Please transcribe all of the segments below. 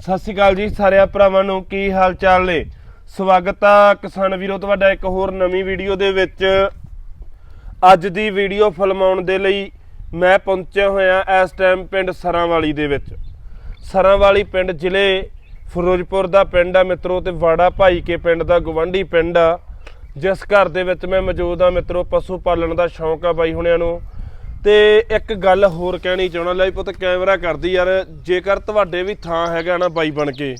ਸਤਿ ਸ਼੍ਰੀ ਅਕਾਲ ਜੀ ਸਾਰਿਆਂ ਭਰਾਵਾਂ ਨੂੰ, ਕੀ ਹਾਲ ਚਾਲ ਨੇ? ਸਵਾਗਤ ਆ ਕਿਸਾਨ ਵੀਰੋ, ਤੁਹਾਡਾ ਇੱਕ ਹੋਰ ਨਵੀਂ ਵੀਡੀਓ ਦੇ ਵਿੱਚ। ਅੱਜ ਦੀ ਵੀਡੀਓ ਫਿਲਮਾਉਣ ਦੇ ਲਈ ਮੈਂ ਪਹੁੰਚਿਆ ਹੋਇਆ ਇਸ ਟਾਈਮ ਪਿੰਡ ਸਰਾਂਵਾਲੀ ਦੇ ਵਿੱਚ। ਸਰਾਂਵਾਲੀ ਪਿੰਡ ਜ਼ਿਲ੍ਹੇ ਫਿਰੋਜ਼ਪੁਰ ਦਾ ਪਿੰਡ ਆ ਮਿੱਤਰੋ, ਤੇ ਵਾੜਾ ਭਾਈ ਕੇ ਪਿੰਡ ਦਾ ਗਵੰਡੀ ਪਿੰਡ ਆ। ਜਿਸ ਘਰ ਦੇ ਵਿੱਚ ਮੈਂ ਮੌਜੂਦ ਆ ਮਿੱਤਰੋ, ਪਸ਼ੂ ਪਾਲਣ ਦਾ ਸ਼ੌਂਕ ਆ ਬਾਈ ਹੁਣਿਆਂ ਨੂੰ। ਤੇ ਇੱਕ ਗੱਲ ਹੋਰ ਕਹਿਣੀ ਚਾਹਣਾ ਲਈ ਪੁੱਤ ਕੈਮਰਾ ਕਰਦੀ ਯਾਰ, ਜੇਕਰ ਤੁਹਾਡੇ ਵੀ ਥਾਂ ਹੈਗਾ ਨਾ ਬਾਈ ਬਣ ਕੇ,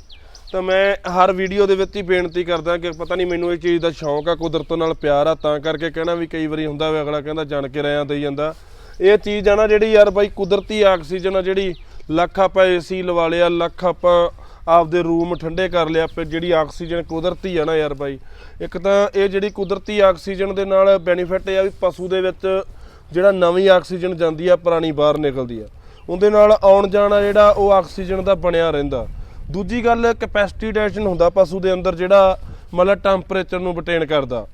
ਤਾਂ ਮੈਂ ਹਰ ਵੀਡੀਓ ਦੇ ਵਿੱਚ ਹੀ ਬੇਨਤੀ ਕਰਦਾ ਕਿ ਪਤਾ ਨਹੀਂ ਮੈਨੂੰ ਇਹ ਚੀਜ਼ ਦਾ ਸ਼ੌਂਕ ਆ, ਕੁਦਰਤ ਨਾਲ ਪਿਆਰ ਆ, ਤਾਂ ਕਰਕੇ ਕਹਿਣਾ ਵੀ ਕਈ ਵਾਰੀ ਹੁੰਦਾ ਵੀ, ਅਗਲਾ ਕਹਿੰਦਾ ਜਾਣ ਕੇ ਰਿਆਂ ਦੇਈ ਜਾਂਦਾ। ਇਹ ਚੀਜ਼ ਆ ਨਾ ਜਿਹੜੀ ਯਾਰ ਬਾਈ ਕੁਦਰਤੀ ਆਕਸੀਜਨ ਆ, ਜਿਹੜੀ ਲੱਖ ਆਪਾਂ ਏਸੀ ਲਵਾ ਲਿਆ, ਲੱਖ ਆਪਾਂ ਆਪਦੇ ਰੂਮ ਠੰਡੇ ਕਰ ਲਿਆ ਪਰ ਜਿਹੜੀ ਆਕਸੀਜਨ ਕੁਦਰਤੀ ਆ ਨਾ ਯਾਰ ਬਾਈ, ਇੱਕ ਤਾਂ ਇਹ ਜਿਹੜੀ ਕੁਦਰਤੀ ਆਕਸੀਜਨ ਦੇ ਨਾਲ ਬੈਨੀਫਿਟ ਇਹ ਆ ਵੀ ਪਸ਼ੂ ਦੇ ਵਿੱਚ ਜਿਹੜਾ ਨਵੀਂ ਆਕਸੀਜਨ ਜਾਂਦੀ ਆ, ਪੁਰਾਣੀ ਬਾਹਰ ਨਿਕਲਦੀ ਆ। ਉਹਦੇ ਨਾਲ ਆਉਣ ਜਾਣਾ ਜਿਹੜਾ, ਉਹ ਆਕਸੀਜਨ ਦਾ ਬਣਿਆ ਰਹਿੰਦਾ। ਦੂਜੀ ਗੱਲ ਕੈਪੈਸਿਟੀ ਡੈਸ਼ਨ ਹੁੰਦਾ ਪਸ਼ੂ ਦੇ ਅੰਦਰ ਜਿਹੜਾ, ਮਤਲਬ ਟੈਂਪਰੇਚਰ ਨੂੰ ਬਟੇਨ ਕਰਦਾ।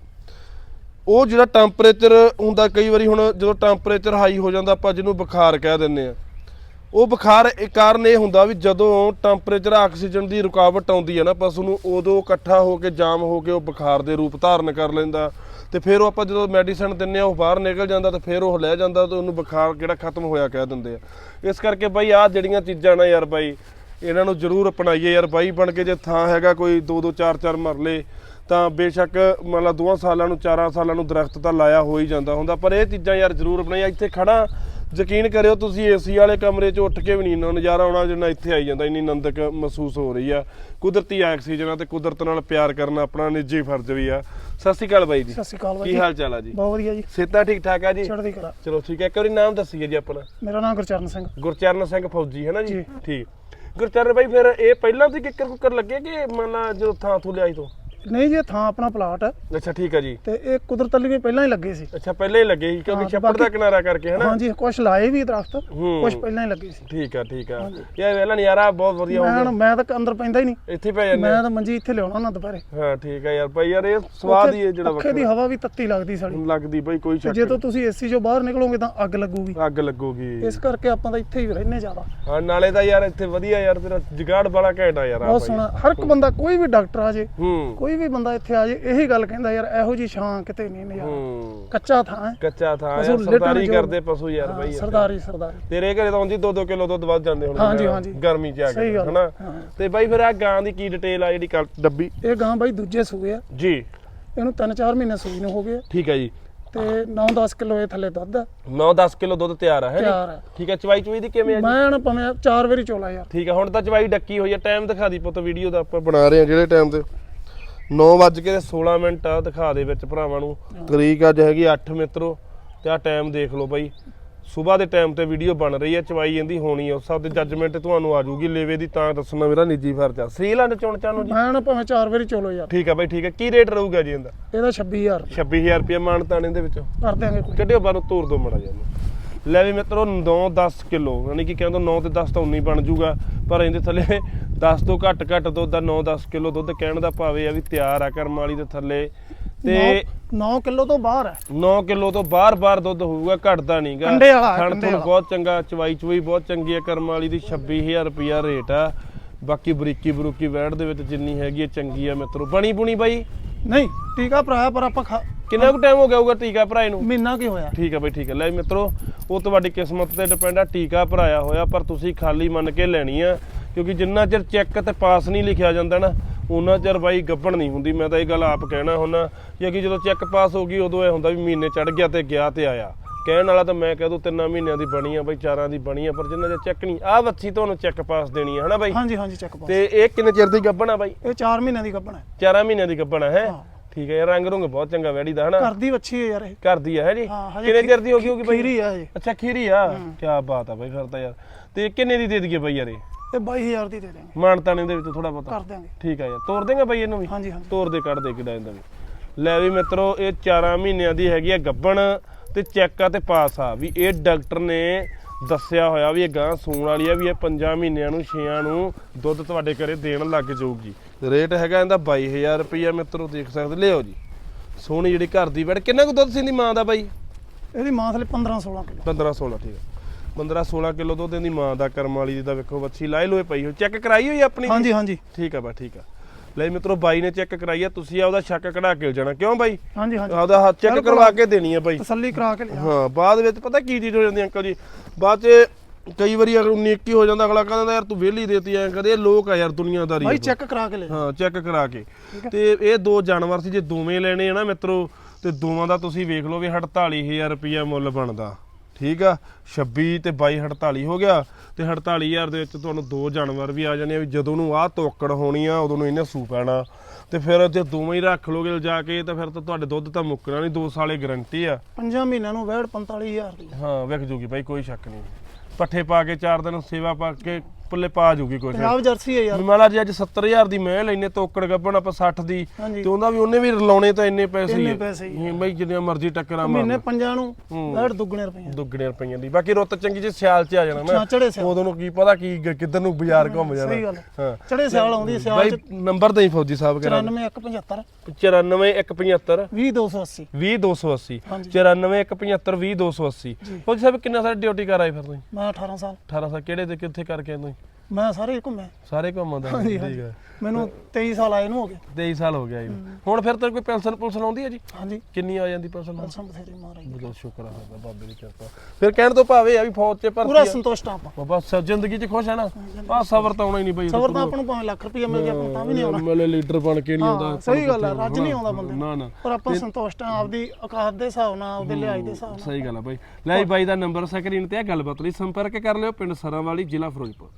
ਉਹ ਜਿਹੜਾ ਟੈਂਪਰੇਚਰ ਹੁੰਦਾ, ਕਈ ਵਾਰੀ ਹੁਣ ਜਦੋਂ ਟੈਂਪਰੇਚਰ ਹਾਈ ਹੋ ਜਾਂਦਾ, ਆਪਾਂ ਜਿਹਨੂੰ ਬੁਖਾਰ ਕਹਿ ਦਿੰਦੇ ਆ। ਉਹ ਬੁਖਾਰ ਇੱਕ ਕਾਰਨ ਇਹ ਹੁੰਦਾ ਵੀ ਜਦੋਂ ਟੈਂਪਰੇਚਰ ਆਕਸੀਜਨ ਦੀ ਰੁਕਾਵਟ ਆਉਂਦੀ ਹੈ ਨਾ, ਪਸ਼ੂ ਨੂੰ ਉਦੋਂ ਇਕੱਠਾ ਹੋ ਕੇ, ਜਾਮ ਹੋ ਕੇ ਉਹ ਬੁਖਾਰ ਦੇ ਰੂਪ ਧਾਰਨ ਕਰ ਲੈਂਦਾ। ਤੇ ਫਿਰ ਉਹ ਆਪਾਂ ਜਦੋਂ ਮੈਡੀਸਨ ਦਿੰਨੇ ਆ, ਉਹ ਬਾਹਰ ਨਿਕਲ ਜਾਂਦਾ ਤੇ ਫਿਰ ਉਹ ਲੈ ਜਾਂਦਾ ਤੇ ਉਹਨੂੰ ਬੁਖਾਰ ਕਿਹੜਾ ਖਤਮ ਹੋਇਆ ਕਹਿ ਦਿੰਦੇ ਆ। ਇਸ ਕਰਕੇ ਬਾਈ ਆਹ ਜਿਹੜੀਆਂ ਚੀਜ਼ਾਂ ਨਾ ਯਾਰ ਬਾਈ, ਇਹਨਾਂ ਨੂੰ ਜ਼ਰੂਰ ਅਪਣਾਈਏ ਯਾਰ। ਬਾਈ ਬਣ ਕੇ ਜੇ ਥਾਂ ਹੈਗਾ ਕੋਈ 2 2 4 4 ਮਰਲੇ, ਤਾਂ ਬੇਸ਼ੱਕ ਮਤਲਬ ਦੋਆਂ ਸਾਲਾਂ ਨੂੰ, ਚਾਰਾਂ ਸਾਲਾਂ ਨੂੰ ਦਰਖਤ ਤਾਂ ਲਾਇਆ ਹੋ ਹੀ ਜਾਂਦਾ ਹੁੰਦਾ। ਪਰ ਇਹ ਚੀਜ਼ਾਂ ਯਾਰ ਜ਼ਰੂਰ ਅਪਣਾਈਆਂ। ਇੱਥੇ ਖੜਾ ਯਕੀਨ ਕਰਿਓ ਤੁਸੀਂ ਏਸੀ ਵਾਲੇ ਕਮਰੇ 'ਚ ਉੱਠ ਕੇ ਵੀ ਨਹੀਂ ਇੰਨਾ ਨਜ਼ਾਰਾ ਆਉਣਾ ਜਿੰਨਾ ਇੱਥੇ ਆਈ ਜਾਂਦਾ ਇੰਨੀ ਨੰਦਕ ਮਹਿਸੂਸ ਹੋ ਰਹੀ ਆ। ਕੁਦਰਤੀ ਆਕਸੀਜਨ ਆ ਤੇ ਕੁਦਰਤ ਨਾਲ ਪਿਆਰ ਕਰਨਾ ਆਪਣਾ ਨਿੱਜੀ ਫਰਜ਼ ਵੀ ਆ। ਸਤਿ ਸ਼੍ਰੀ ਅਕਾਲ ਬਾਈ ਜੀ। ਸਤਿ ਸ਼੍ਰੀ ਅਕਾਲ ਬਾਈ ਕੀ। ਹਾਲ ਚਾਲ ਆ ਜੀ? ਬਹੁਤ ਵਧੀਆ ਜੀ। ਸਿਹਤਾਂ ਠੀਕ ਠਾਕ ਆ ਜੀ? ਚੜ੍ਹਦੀ ਕਲਾ। ਚਲੋ ਠੀਕ ਹੈ ਇੱਕ ਵਾਰੀ ਨਾਮ ਦੱਸੀਏ ਜੀ ਆਪਣਾ। ਮੇਰਾ ਨਾਮ ਗੁਰਚਰਨ ਸਿੰਘ। ਗੁਰਚਰਨ ਸਿੰਘ ਫੌਜੀ ਹੈ ਨਾ ਜੀ। ਠੀਕ। ਗੁਰਚਰਨ ਬਾਈ ਫਿਰ ਇਹ ਪਹਿਲਾਂ ਸੀ ਕਿੱਕਰ ਕੁੱਕਰ ਲੱਗੇ ਕਿ ਮੰਨ ਲਾ ਜਦੋਂ ਥਾਂ ਥੂ ਲਿਆਈ ਤੋਂ? ਨਹੀਂ ਜੀ ਇਹ ਥਾਂ ਆਪਣਾ ਪਲਾਟ ਹੈ ਅੱਛਾ ਠੀਕ ਆ ਜੀ। ਤੇ ਇਹ ਕੁਦਰਤ ਲਈ ਵੀ ਪਹਿਲਾਂ ਹੀ ਲੱਗੇ ਸੀ। ਅੱਛਾ ਪਹਿਲਾਂ ਹੀ ਲੱਗੇ ਸੀ ਕਿਉਂਕਿ ਹਾਂ, ਛੱਪੜ ਦਾ ਬਾਕੀ- ਕਿਨਾਰਾ ਕਰਕੇ ਹੈ ਨਾ ਹਾਂਜੀ ਕੁਝ ਲਾਏ ਵੀ ਦਰਖਤ ਹੂੰ। ਕੁਝ ਪਹਿਲਾਂ ਹੀ ਲੱਗੇ ਸੀ। ਠੀਕ ਆ ਠੀਕ ਆ। ਯਾਰ ਵੇਲਾ ਨਜ਼ਾਰਾ ਬਹੁਤ ਵਧੀਆ ਮੈਂ ਹੁੰਦਾ ਮੈਂ ਤਾਂ ਅੰਦਰ ਪੈਂਦਾ ਹੀ ਨਹੀਂ। ਇੱਥੇ ਪੈ ਜਾਂਦੇ ਮੈਂ ਤਾਂ ਮੰਜੀ ਇੱਥੇ ਲਿਆਉਣਾ ਨਾ ਦੁਪਹਿਰੇ। ਹਾਂ ਠੀਕ ਆ ਯਾਰ ਭਾਈ ਯਾਰ ਇਹ ਸਵਾਦ ਹੀ ਹੈ ਜਿਹੜਾ ਪੱਖੇ ਦੀ ਹਵਾ ਵੀ ਤੱਤੀ ਲੱਗਦੀ ਸਾਲੀ। ਵੱਖਰਾ ਲੱਗਦੀ ਬਈ ਕੋਈ ਤੇ ਸ਼ੱਕ ਜੇ ਤੋਂ ਤੁਸੀਂ ਏਸੀ ਚੋਂ ਬਾਹਰ ਨਿਕਲੋਗੇ ਤਾਂ ਅੱਗ ਲੱਗੂਗੀ। ਨਹੀਂ। ਅੱਗ ਲੱਗੂਗੀ। ਇਸ ਕਰਕੇ ਆਪਾਂ ਤਾਂ ਇੱਥੇ ਹੀ ਰਹਿੰਦੇ ਜ਼ਿਆਦਾ। ਹਾਂ ਨਾਲੇ ਤਾਂ ਯਾਰ ਇੱਥੇ ਵਧੀਆ ਯਾਰ ਤੇਰਾ ਜਗਾੜ ਬੜਾ ਘੈਂਟ ਆ ਯਾਰ ਆ ਬਹੁਤ ਭਾਈ। ਸੋਹਣਾ। ਹਰ ਇੱਕ ਬੰਦਾ ਕੋਈ ਵੀ ਡਾਕਟਰ ਆ ਜੇ ਹੂੰ। ਕੋਈ ਵੀ ਬੰਦਾ ਇੱਥੇ ਆ ਜੇ ਇਹੀ ਗੱਲ ਕਹਿੰਦਾ ਯਾਰ ਇਹੋ ਜੀ ਛਾਂ ਕਿਤੇ ਨਹੀਂ ਨਜ਼ਾਰਾ ਹੂੰ। ਕੱਚਾ ਥਾਂ ਹੈ। ਕੱਚਾ ਥਾਂ ਪਸ਼ੂ ਯਾਰ ਲਿਟਣ ਸਰਦਾਰੀ ਕਰਦੇ ਪਸ਼ੂ ਯਾਰ ਹਾਂ, ਬਾਈ। ਸਰਦਾਰੀ ਸਰਦਾਰੀ। ਤੇਰੇ ਘਰੇ ਤਾਂ ਉਂਝ 2-2 ਕਿਲੋ ਦੁੱਧ ਵੱਧ ਜਾਂਦੇ ਹੁਣ ਹਾਂਜੀ, ਹਾਂਜੀ। ਗਰਮੀ ਚ ਆ ਸਹੀ ਕੇ ਗੱਲ, ਹਨਾ? ਹਾਂ। ਤੇ ਬਾਈ ਫਿਰ ਆ ਗਾਂ ਦੀ ਕੀ ਡਿਟੇਲ ਆ ਜਿਹੜੀ ਕੱਲ ਡੱਬੀ? ਇਹ ਗਾਂ ਬਾਈ ਦੂਜੇ ਸੂਏ ਆ। ਜੀ। ਇਹਨੂੰ 3-4 ਮਹੀਨੇ ਸੂਈ ਨੂੰ ਹੋ ਗਏ ਆ। ਠੀਕ ਹੈ ਜੀ। ਤੇ 9-10 ਕਿਲੋ ਇਹ ਥੱਲੇ ਦੁੱਧ ਆ। 9-10 ਕਿਲੋ ਦੁੱਧ ਤਿਆਰ ਆ ਹੈ ਨੀ? ਤਿਆਰ ਆ। ਠੀਕ ਹੈ ਚਵਾਈ ਚੁਈ ਦੀ ਕਿਵੇਂ ਆ ਜੀ? ਮੈਂ ਨਾ ਭਾਵੇਂ ਚਾਰ ਵਾਰੀ ਚੋਲਾ ਯਾਰ। ਠੀਕ ਹੈ ਹੁਣ ਤਾਂ ਚਵਾਈ ਡੱਕੀ ਹੋਈ ਹੈ ਟਾਈਮ ਦਿਖਾ ਦੀ ਪੁੱਤ ਵੀਡੀਓ ਦਾ ਆਪਾਂ ਬਣਾ ਰਹੇ ਹਾਂ ਜਿਹੜੇ ਟਾਈਮ ਤੇ 9 ਵੱਜ ਕੇ ਤੇ 16 ਮਿੰਟ ਆ ਦਿਖਾ ਦੇ ਵਿੱਚ ਭਰਾਵਾਂ ਨੂੰ। ਤਰੀਕ ਅੱਜ ਹੈਗੀ 8 ਮਿੱਤਰੋ ਤੇ ਆ ਟਾਈਮ ਦੇਖ ਲਓ ਬਾਈ। ਸਵੇਰ ਦੇ ਟਾਈਮ ਤੇ ਵੀਡੀਓ ਬਣ ਰਹੀ ਹੈ ਚਵਾਈ ਇਹਦੀ ਹੋਣੀ ਹੈ ਉਸ ਹਿਸਾਬ ਤੇ ਜੱਜਮੈਂਟ ਤੁਹਾਨੂੰ ਆ ਜਾਊਗੀ ਲੇਵੇ ਦੀ ਤਾਂ ਦੱਸਣਾ ਮੇਰਾ ਨਿੱਜੀ ਫਰਜ਼ ਆ। ਸੀਲੈਂਡ ਚੁਣ ਚਾਨੋ ਜੀ? ਮੈਂ ਨਾ ਭਾਵੇਂ ਚਾਰ ਵਾਰੀ ਚੋਲੋ ਯਾਰ। ਠੀਕ ਹੈ ਬਾਈ ਠੀਕ ਹੈ ਕੀ ਰੇਟ ਰਹੂਗਾ ਜੀ ਇਹਦਾ? ਇਹਦਾ 26000 26000 ਰੁਪਏ ਮਾਨਤਾਨ ਇਹਦੇ ਵਿੱਚੋਂ? ਕਰ ਦਿਆਂਗੇ ਕੋਈ। ਕੱਢਿਓ ਬਾਹਰੋਂ ਤੋਰ ਦੋ ਮੜਾ ਜਾਂਦਾ ਲੈ ਵੀ ਮਿੱਤਰੋ 9-10 ਕਿਲੋ ਯਾਨੀ ਕਿ ਕਹਿੰਦਾ 9 ਤੇ 10 ਤਾਂ 19 ਬਣ ਜੂਗਾ ਪਰ ਇਹਦੇ ਥੱਲੇ 10 ਤੋਂ ਘੱਟ ਘੱਟ ਦੁੱਧ ਦਾ 9-10 ਕਿਲੋ ਦੁੱਧ ਕਹਿਣ ਦਾ ਭਾਵੇਂ ਆ ਵੀ ਤਿਆਰ ਆ ਕਰਮ ਵਾਲੀ ਦੇ ਥੱਲੇ। ਤੇ 9 ਕਿਲੋ ਤੋਂ ਬਾਹਰ ਹੈ 9 ਕਿਲੋ ਤੋਂ ਬਾਰ-ਬਾਰ ਦੁੱਧ ਹੋਊਗਾ ਘਟਦਾ ਨਹੀਂਗਾ ਕੰਡੇ ਵਾਲਾ। ਬਹੁਤ ਚੰਗਾ ਚਵਾਈ ਚਵਾਈ ਬਹੁਤ ਚੰਗੀ ਹੈ ਕਰਮ ਵਾਲੀ ਦੀ 26000 ਰੁਪਿਆ ਰੇਟ ਆ। ਬਾਕੀ ਬਰੀਕੀ ਬਰੂਕੀ ਵੈੜ ਦੇ ਵਿੱਚ ਜਿੰਨੀ ਹੈਗੀ ਹੈ ਚੰਗੀ ਆ ਮਿੱਤਰੋ। ਬਣੀ ਬੁਣੀ ਬਾਈ? ਨਹੀਂ ਟੀਕਾ ਭਰਾਇਆ ਪਰ ਆਪਾਂ ਖਾ- ਕਿੰਨਾ ਕੁ ਟਾਈਮ ਹੋ ਗਿਆ ਹੋਊਗਾ ਟੀਕਾ ਭਰਾਏ ਨੂੰ ਮਹੀਨਾ ਕੀ ਹੋਇਆ? ਠੀਕ ਹੈ ਬਈ ਠੀਕ ਹੈ ਲੈ ਮਿੱਤਰੋ ਉਹ ਤੁਹਾਡੀ ਕਿਸਮਤ ਤੇ ਡਿਪੈਂਡ ਆ ਟੀਕਾ ਭਰਾਇਆ ਹੋਇਆ ਪਰ ਤੁਸੀਂ ਖਾਲੀ ਮੰਨ ਕੇ ਲੈਣੀ ਆ। ਕਿਉਂਕਿ ਜਿੰਨਾ ਚਿਰ ਚੈੱਕ ਤੇ ਪਾਸ ਨਹੀਂ ਲਿਖਿਆ ਜਾਂਦਾ ਨਾ ਉਹਨਾਂ ਚਿਰ ਬਾਈ ਗੱਬਣ ਨਹੀਂ ਹੁੰਦੀ। ਮੈਂ ਤਾਂ ਇਹ ਗੱਲ ਆਪ ਕਹਿਣਾ ਹੁੰਨਾ ਕਿਉਂਕਿ ਜਦੋਂ ਚੈੱਕ ਪਾਸ ਹੋ ਗਈ ਉਦੋਂ ਇਹ ਹੁੰਦਾ ਵੀ ਮਹੀਨੇ ਚੜ ਗਿਆ ਤੇ ਗਿਆ ਤੇ ਆਇਆ। ਕਹਿਣ ਵਾਲਾ ਤਾਂ ਮੈਂ ਕਹਿ ਦੂੰ ਤਿੰਨਾਂ ਮਹੀਨਿਆਂ ਦੀ ਬਣੀ ਆ ਬਈ ਚਾਰਾਂ ਦੀ ਬਣੀ ਆ ਪਰ ਜਿੰਨਾ ਚਿਰ ਚੈੱਕ ਨਹੀਂ ਆ ਵੱਛੀ ਤੁਹਾਨੂੰ ਚੈੱਕ ਪਾਸ ਦੇਣੀ ਆ ਹਨਾ ਬਾਈ? ਹਾਂਜੀ ਹਾਂਜੀ ਚੱਕ ਪਾ ਤੇ ਇਹ ਕਿੰਨੇ ਚਿਰ ਦੀ ਗੱਬਣ ਆ ਬਾਈ? ਇਹ 4 ਮਹੀਨਿਆਂ ਦੀ ਗੱਭਣ ਹੈ ਚਾਰਾਂ ਮਹੀਨਿਆਂ ਦੀ ਗੱਬਣ ਆ ਹੈ। ਠੀਕ ਹੈ ਯਾਰ ਰੰਗ ਰੁੰਗ ਬਹੁਤ ਚੰਗਾ ਵੈੜੀ ਦਾ ਹਨਾ? ਕਰਦੀ ਵੱਛੀ ਹੈ ਯਾਰ ਇਹ। ਘਰ ਦੀ ਹੈ ਜੀ? ਕਿੰਨੇ ਚਿਰ ਦੀ ਹੋ ਗਈ ਹੋਗੀ ਬਾਈ? ਖੀਰੀ ਆ ਇਹ। ਅੱਛਾ ਖੀਰੀ ਆ। ਕੀ ਬਾਤ ਆ ਬਾਈ ਫਿਰ ਤਾਂ ਯਾਰ। ਤੇ ਕਿੰਨੇ ਦੀ ਦੇ ਦਈਏ ਬਾਈ ਯਾਰ ਇਹ? ਇਹ 22000 ਦੀ ਦੇ ਦਿਆਂਗੇ। ਮਾਨਤਾਨੇ ਦੇ ਵਿੱਚ ਥੋੜਾ ਬਹੁਤਾ। ਕਰ ਦਿਆਂਗੇ। ਠੀਕ ਆ ਯਾਰ ਤੋਰ ਦੇਗਾ ਬਾਈ ਇਹਨੂੰ ਵੀ? ਹਾਂਜੀ ਹਾਂਜੀ। ਤੋਰ ਦੇ ਕੱਢ ਦੇ ਕਿਡਾ ਇਹਦਾ ਵੀ। ਲੈ ਵੀ ਮਿੱਤਰੋ ਇਹ 4 ਮਹੀਨਿਆਂ ਦੀ ਹੈਗੀ ਆ ਗੱਬਣ ਤੇ ਚੈੱਕ ਆ ਤੇ ਪਾਸ ਆ ਵੀ ਇਹ ਡਾਕਟਰ ਨੇ ਦੱਸਿਆ ਹੋਇਆ ਵੀ ਇਹ ਗਾਂ ਸੂਣ ਵਾਲੀ ਆ ਵੀ ਇਹ 5 ਮਹੀਨਿਆਂ ਨੂੰ 6 ਨੂੰ ਦੁੱਧ ਤੁਹਾਡੇ ਘਰੇ ਦੇਣ ਲੱਗ ਜਾਊਗੀ। ਰੇਟ ਹੈਗਾ ਇਹਦਾ 22000 ਰੁਪਈਆ ਮਿੱਤਰੋ ਦੇਖ ਸਕਦੇ ਲਿਓ ਜੀ। ਸੋਹਣੀ ਜਿਹੜੀ ਘਰ ਦੀ ਬੈਠ ਕਿੰਨਾ ਕੁ ਦੁੱਧ ਸੀ ਦੀ ਮਾਂ ਦਾ ਬਾਈ? ਇਹਦੀ ਮਾਂ ਥਲੇ 15 16 ਕਿਲੋ। 15 16 ਠੀਕ ਹੈ 15 16 ਕਿਲੋ ਦੁੱਧ ਦੀ ਮਾਂ ਦਾ ਕਰਮ ਵਾਲੀ ਦੀ ਦਾ ਵੇਖੋ ਵੱਛੀ ਲਾਏ ਲੋਏ ਪਈ ਹੋ ਚੈੱਕ ਕਰਾਈ ਹੋਈ ਆਪਣੀ? ਹਾਂਜੀ ਹਾਂਜੀ। ਠੀਕ ਆ ਬਾ ਠੀਕ ਆ। ਲੈ ਮਿੱਤਰੋ ਬਾਈ ਨੇ ਚੈੱਕ ਕਰਾਈ ਆ ਤੁਸੀਂ ਆਪਦਾ ਸ਼ੱਕ ਕਢਾ ਕੇ ਜਾਣਾ। ਕਿਉਂ ਬਾਈ? ਹਾਂਜੀ ਹਾਂਜੀ। ਆਪਦਾ ਹੱਥ ਚੈੱਕ। ਕਰਵਾ ਕੇ ਦੇਣੀ ਆ ਬਾਈ। ਤਸੱਲੀ ਕਰਾ ਕੇ ਲਿਆ। ਹਾਂ ਬਾਅਦ ਵਿੱਚ ਪਤਾ ਕੀ ਚੀਜ਼ ਹੋ ਜਾਂਦੀ ਅੰਕਲ ਜੀ? ਬਾਅਦ ਚ ਕਈ ਵਾਰੀ ਅਗਰ 19 21 ਹੋ ਜਾਂਦਾ ਅਗਲਾ ਕਹਿੰਦਾ ਯਾਰ ਤੂੰ ਵਿਹਲੀ ਦੇਤੀ ਐ ਕਦੇ ਇਹ ਲੋਕ ਆ ਯਾਰ ਦੁਨੀਆਦਾਰੀ ਬਾਈ। ਚੈੱਕ ਕਰਾ ਕੇ ਲਿਆ ਹਾਂ ਚੈੱਕ ਕਰਾ ਕੇ। ਤੇ ਇਹ ਦੋ ਜਾਨਵਰ ਸੀ ਜੇ ਦੋਵੇਂ ਲੈਣੇ ਆ ਨਾ ਮਿੱਤਰੋ ਤੇ ਦੋਵਾਂ ਦਾ ਤੁਸੀਂ ਵੇਖ ਲਓ ਵੀ 48000 ਰੁਪਇਆ ਮੁੱਲ ਬਣਦਾ। ਠੀਕ ਆ? 26 ਤੇ 22 48 ਹੋ ਗਿਆ ਤੇ 48000 ਦੇ ਵਿੱਚ ਤੁਹਾਨੂੰ ਦੋ ਜਾਨਵਰ ਵੀ ਆ ਜਾਣੇ ਆ ਵੀ ਜਦੋਂ ਨੂੰ ਆਹ ਤੋਕੜ ਹੋਣੀ ਆ ਉਦੋਂ ਨੂੰ ਇਹਨੇ ਸੂ ਪੈਣਾ। ਤੇ ਫਿਰ ਜੇ ਦੋਵੇਂ ਹੀ ਰੱਖ ਲੋਗੇ ਜਾ ਕੇ ਤਾਂ ਫਿਰ ਤਾਂ ਤੁਹਾਡੇ ਦੁੱਧ ਤਾਂ ਮੁੱਕਣਾ ਨਹੀਂ 2 ਸਾਲੇ ਗਰੰਟੀ ਆ। ਪੰਜਾਂ ਮਹੀਨਿਆਂ ਨੂੰ ਵੈੜ 45000 ਦੀ। ਹਾਂ ਵਿਕ ਜੂਗੀ ਭਾਈ ਕੋਈ ਸ਼ੱਕ ਨਹੀਂ। ਪੱਠੇ ਪਾ ਕੇ 4 ਦਿਨ ਸੇਵਾ ਪਾ ਕੇ ਪੱਲੇ ਪਾ ਜੂਗੀ ਕੋਈ ਪੰਜਾਬ ਜਰਸੀ ਹੈ ਯਾਰ। ਮਾਲਾ ਜੀ ਅੱਜ 70000 ਦੀ ਮੈਂ ਲੈਨੇ ਤੋਕੜ ਗੱਬਣ ਆਪਾਂ 60 ਦੀ। ਹਾਂਜੀ। ਤੇ ਉਹਦਾ ਵੀ ਉਹਨੇ ਵੀ ਲਾਉਣੇ ਤਾਂ ਇੰਨੇ ਪੈਸੇ ਹੀ ਇੰਨੇ ਆ। ਪੈਸੇ ਹੀ ਹਾਂ ਬਈ ਜਿੰਨੀਆਂ ਮਰਜ਼ੀ ਟੱਕਰਾਂ ਮਹੀਨੇ ਮਾਰ ਪੰਜਾਂ ਨੂੰ। ਵੈੜ ਦੁੱਗਣੇ ਰੁਪਏ ਦੁੱਗਣੇ ਰੁਪਈਆਂ ਦੀ। ਬਾਕੀ ਰੁੱਤ ਚੰਗੀ ਜੇ ਸਿਆਲ ਚ ਆ ਜਾਣਾ ਨਾ ਚੜੇ ਸਿਆਲ। ਉਦੋਂ ਨੂੰ ਕੀ ਪਤਾ ਕੀ ਗ- ਕਿੱਧਰ ਨੂੰ ਬਾਜ਼ਾਰ ਘੁੰਮ ਜਾਣਾ। ਸਹੀ ਗੱਲ। ਹਾਂ। ਚੜੇ ਸਿਆਲ ਆਉਂਦੀ ਸਿਆਲ ਬਾਈ ਚ ਨੰਬਰ ਦੇਈ ਫੌਜੀ ਸਾਹਿਬ ਕਰਾ 94175 94175 20280 20280 ਹਾਂਜੀ। 94175 20280 ਫੌਜੀ ਸਾਹਿਬ ਕਿੰਨਾ ਸਾਡੀ ਡਿਊਟੀ ਕਰ ਆਏ ਫਿਰ ਤੁਸੀਂ? ਮੈਂ 18 ਸਾਲ। 18 ਸਾਲ। ਕਿਹੜੇ ਤੇ ਕਿੱਥੇ ਕਰਕੇ ਆਏ ਤੁਸੀਂ? ਮੈਂ ਸਾਰੇ ਘੁੰਮਿਆ ਸਾਰੇ ਘੁੰਮਦਾ ਹਾਂਜੀ, ਠੀਕ ਹੈ। ਮੈਨੂੰ 23 ਸਾਲ ਆਏ ਨੂੰ ਹੋ ਗਏ। 23 ਸਾਲ ਹੋ ਗਿਆ ਜੀ। ਹੁਣ ਫਿਰ ਤੇ ਕੋਈ ਪੈਨਸ਼ਨ ਪੁਲਸਨ ਆਉਂਦੀ ਹੈ ਜੀ? ਹਾਂਜੀ। ਕਿੰਨੀ ਆ ਜਾਂਦੀ ਪੈਨਸ਼ਨ ਬਲਸਮ ਬਥੇਰੀ ਮਾਰ ਆਈ। ਬਹੁਤ ਸ਼ੁਕਰ ਆ ਤੁਹਾਡਾ ਬਾਬੇ ਦੀ ਕਿਰਪਾ। ਫਿਰ ਕਹਿਣ ਤੋਂ ਭਾਵੇਂ ਆ ਵੀ ਫੌਜ 'ਚ ਭਰਤੀ ਪੂਰਾ ਆ। ਸੰਤੁਸ਼ਟ ਆ ਆਪਾਂ। ਬਾਬਾ ਜ਼ਿੰਦਗੀ 'ਚ ਖੁਸ਼ ਹੈ ਨਾ। ਆ ਸਬਰ ਤਾਂ ਆਉਣਾ ਹੀ ਨਹੀਂ ਬਈ। ਸਬਰ ਤਾਂ ਆਪਾਂ ਨੂੰ ਭਾਵੇਂ ਲੱਖ ਰੁਪਏ ਮਿਲ ਗਿਆ ਆਪਾਂ ਤਾਂ ਵੀ ਨਹੀਂ ਆਉਣਾ। ਮੇਲੇ ਲੀਡਰ ਬਣ ਕੇ ਨਹੀਂ ਆਉਂਦਾ ਹਾਂ, ਸਹੀ ਗੱਲ ਆ ਰੱਜ ਨਹੀਂ ਆਉਂਦਾ ਬੰਦੇ ਨੂੰ। ਨਾ ਨਾ। ਪਰ ਆਪਾਂ ਸੰਤੁਸ਼ਟ ਆ ਆਪਦੀ ਔਕਾਤ ਦੇ ਹਿਸਾਬ ਨਾਲ ਆਪਦੇ ਲਿਹਾਜ਼ ਦੇ ਹਿਸਾਬ ਨਾਲ। ਸਹੀ ਗੱਲ ਆ ਬਾਈ। ਲੈ ਜੀ ਬਾਈ ਦਾ ਨੰਬਰ ਸਕਰੀਨ ਤੇ ਆ ਗੱਲਬਾਤ ਲਈ ਸੰਪਰਕ ਕਰ ਲਿਓ ਪਿੰਡ ਸਰਾਂ ਵਾਲੀ ਜ਼ਿਲ੍ਹਾ ਫਿਰੋਜ਼ਪੁਰ।